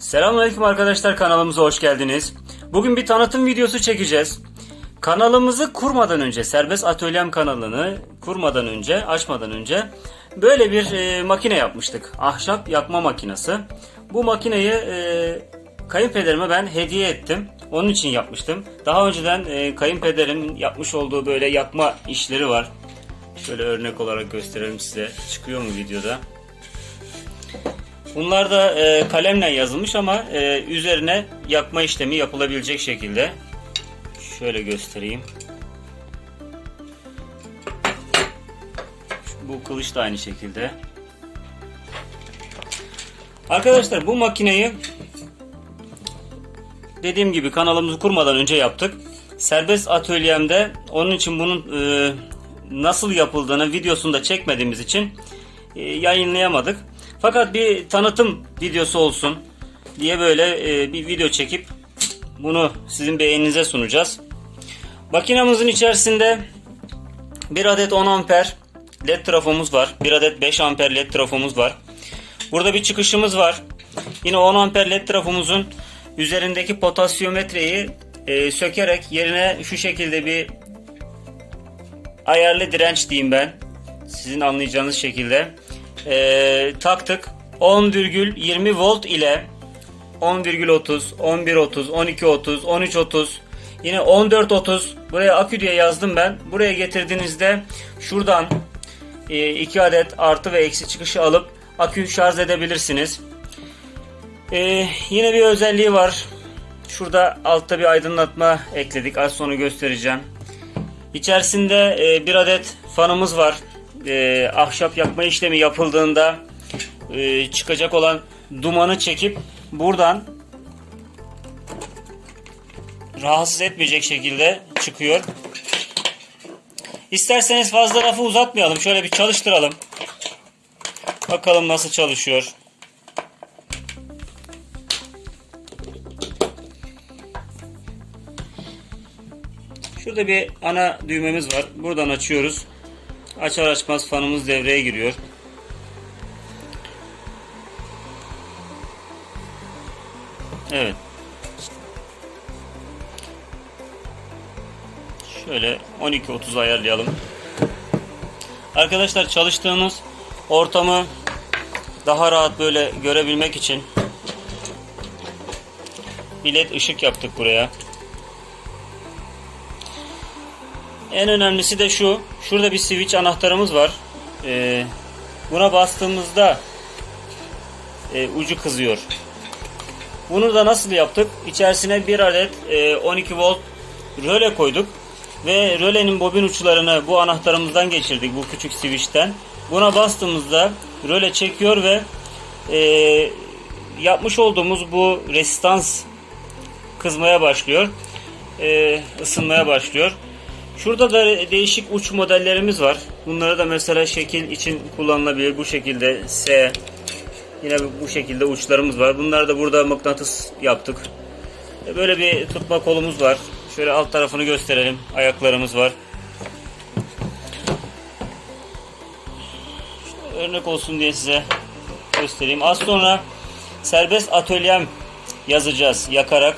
Selamünaleyküm arkadaşlar kanalımıza hoş geldiniz. Bugün bir tanıtım videosu çekeceğiz. Kanalımızı kurmadan önce, Serbest Atölyem kanalını kurmadan önce, açmadan önce böyle bir e, makine yapmıştık. Ahşap yakma makinesi. Bu makineyi e, kayınpederime ben hediye ettim. Onun için yapmıştım. Daha önceden e, kayınpederimin yapmış olduğu böyle yakma işleri var. Şöyle örnek olarak gösterelim size. Çıkıyor mu videoda? Bunlar da e, kalemle yazılmış ama e, üzerine yakma işlemi yapılabilecek şekilde. Şöyle göstereyim. Bu kılıç da aynı şekilde. Arkadaşlar bu makineyi dediğim gibi kanalımızı kurmadan önce yaptık. Serbest atölyemde onun için bunun e, nasıl yapıldığını videosunu da çekmediğimiz için e, yayınlayamadık. Fakat bir tanıtım videosu olsun diye böyle e, bir video çekip bunu sizin beğeninize sunacağız. Makinamızın içerisinde bir adet 10 amper led trafomuz var. Bir adet 5 amper led trafomuz var. Burada bir çıkışımız var. Yine 10 amper led trafomuzun üzerindeki potasyometreyi e, sökerek yerine şu şekilde bir ayarlı direnç diyeyim ben. Sizin anlayacağınız şekilde e, taktık. 10,20 volt ile 10,30, 11,30, 12,30, 13,30 yine 14,30 buraya akü diye yazdım ben. Buraya getirdiğinizde şuradan 2 adet artı ve eksi çıkışı alıp akü şarj edebilirsiniz. E, yine bir özelliği var. Şurada altta bir aydınlatma ekledik. Az sonra göstereceğim. İçerisinde e, bir adet fanımız var. E, ahşap yakma işlemi yapıldığında e, çıkacak olan dumanı çekip buradan rahatsız etmeyecek şekilde çıkıyor. İsterseniz fazla lafı uzatmayalım. Şöyle bir çalıştıralım. Bakalım nasıl çalışıyor. Şurada bir ana düğmemiz var. Buradan açıyoruz. Açar açmaz fanımız devreye giriyor. Evet. Şöyle 12.30 ayarlayalım. Arkadaşlar çalıştığımız ortamı daha rahat böyle görebilmek için bir led ışık yaptık buraya. En önemlisi de şu. Şurada bir switch anahtarımız var. Ee, buna bastığımızda e, ucu kızıyor. Bunu da nasıl yaptık? İçerisine bir adet e, 12 volt röle koyduk. Ve rölenin bobin uçlarını bu anahtarımızdan geçirdik. Bu küçük switch'ten. Buna bastığımızda röle çekiyor ve e, yapmış olduğumuz bu resistans kızmaya başlıyor. E, ısınmaya başlıyor. Şurada da değişik uç modellerimiz var. Bunları da mesela şekil için kullanılabilir. Bu şekilde S. Yine bu şekilde uçlarımız var. Bunlar da burada mıknatıs yaptık. E, Böyle bir tutma kolumuz var. Şöyle alt tarafını gösterelim. Ayaklarımız var. Örnek olsun diye size göstereyim. Az sonra serbest atölyem yazacağız yakarak.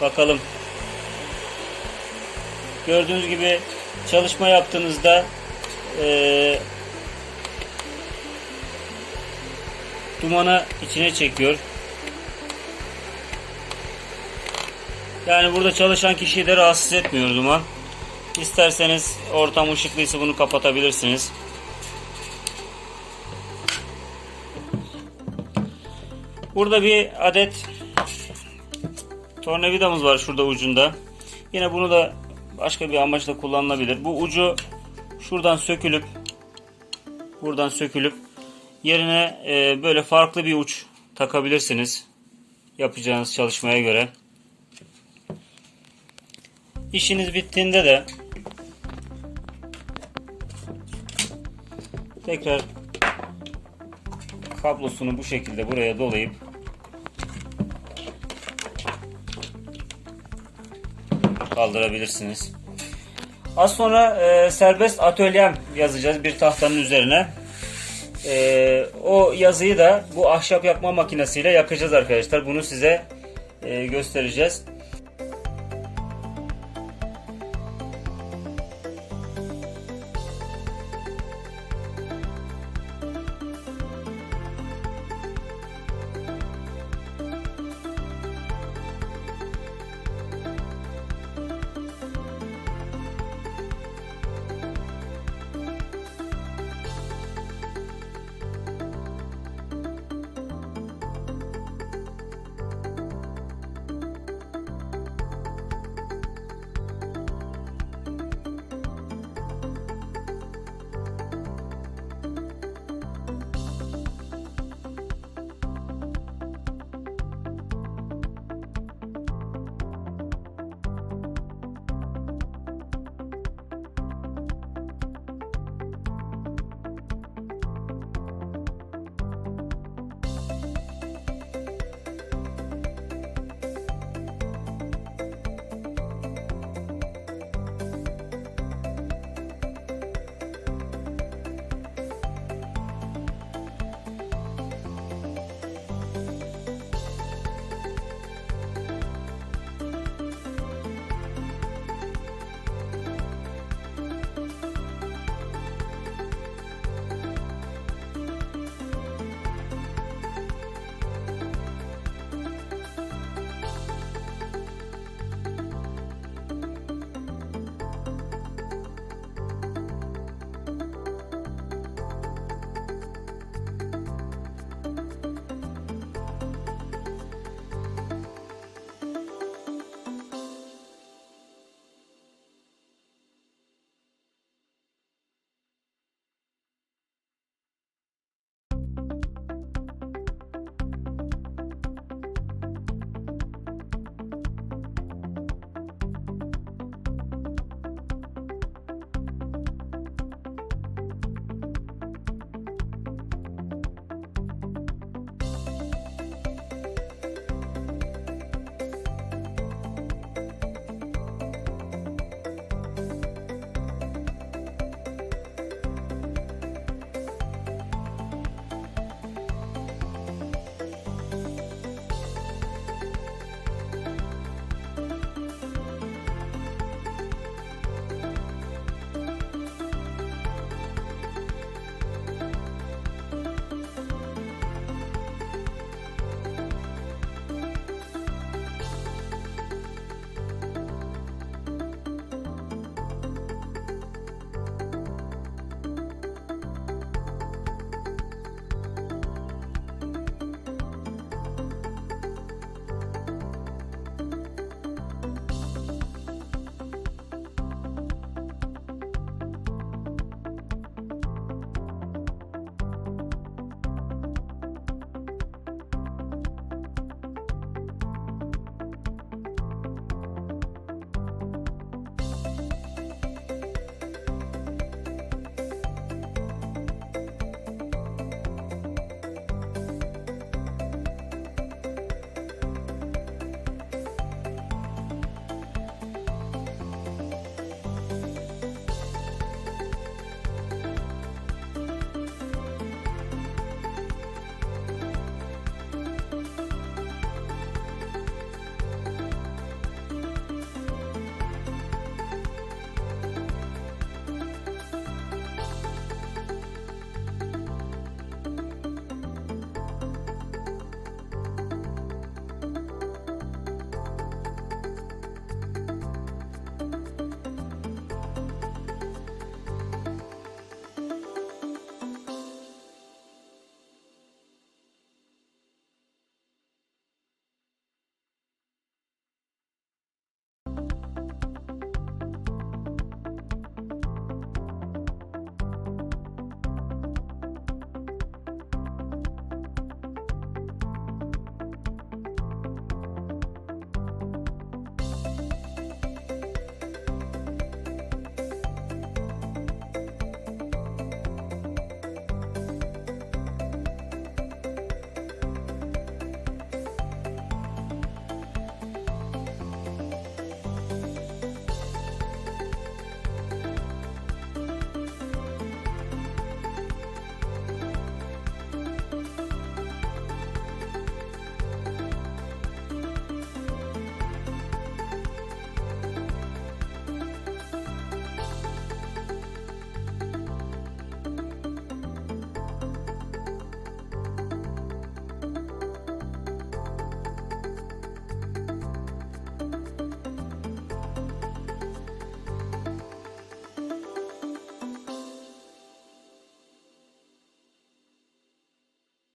Bakalım Gördüğünüz gibi çalışma yaptığınızda e, dumanı içine çekiyor. Yani burada çalışan kişiyi de rahatsız etmiyor duman. İsterseniz ortam ışıklıysa bunu kapatabilirsiniz. Burada bir adet tornavidamız var şurada ucunda. Yine bunu da başka bir amaçla kullanılabilir. Bu ucu şuradan sökülüp buradan sökülüp yerine e, böyle farklı bir uç takabilirsiniz. Yapacağınız çalışmaya göre. İşiniz bittiğinde de tekrar kablosunu bu şekilde buraya dolayıp kaldırabilirsiniz. Az sonra e, serbest atölyem yazacağız bir tahtanın üzerine. Ee, o yazıyı da bu ahşap yakma makinesiyle yakacağız arkadaşlar. Bunu size e, göstereceğiz.